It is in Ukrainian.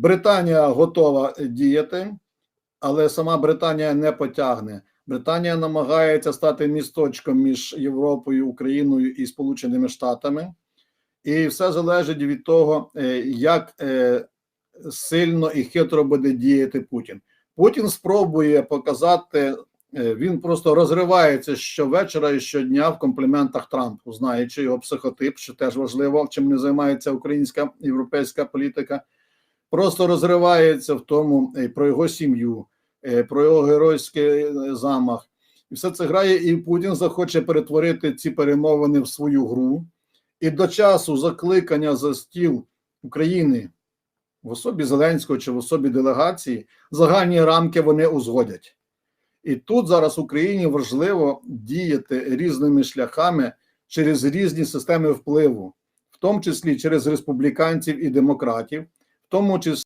Британія готова діяти, але сама Британія не потягне. Британія намагається стати місточком між Європою, Україною і Сполученими Штатами, і все залежить від того, е, як е, сильно і хитро буде діяти Путін. Путін спробує показати, е, він просто розривається щовечора і щодня в компліментах Трампу, знаючи його психотип, що теж важливо, чим не займається українська європейська політика. Просто розривається в тому е, про його сім'ю, е, про його геройський е, замах. І все це грає, і Путін захоче перетворити ці перемовини в свою гру. І до часу закликання за стіл України в особі Зеленського чи в особі делегації загальні рамки вони узгодять. І тут зараз Україні важливо діяти різними шляхами через різні системи впливу, в тому числі через республіканців і демократів, в тому числі.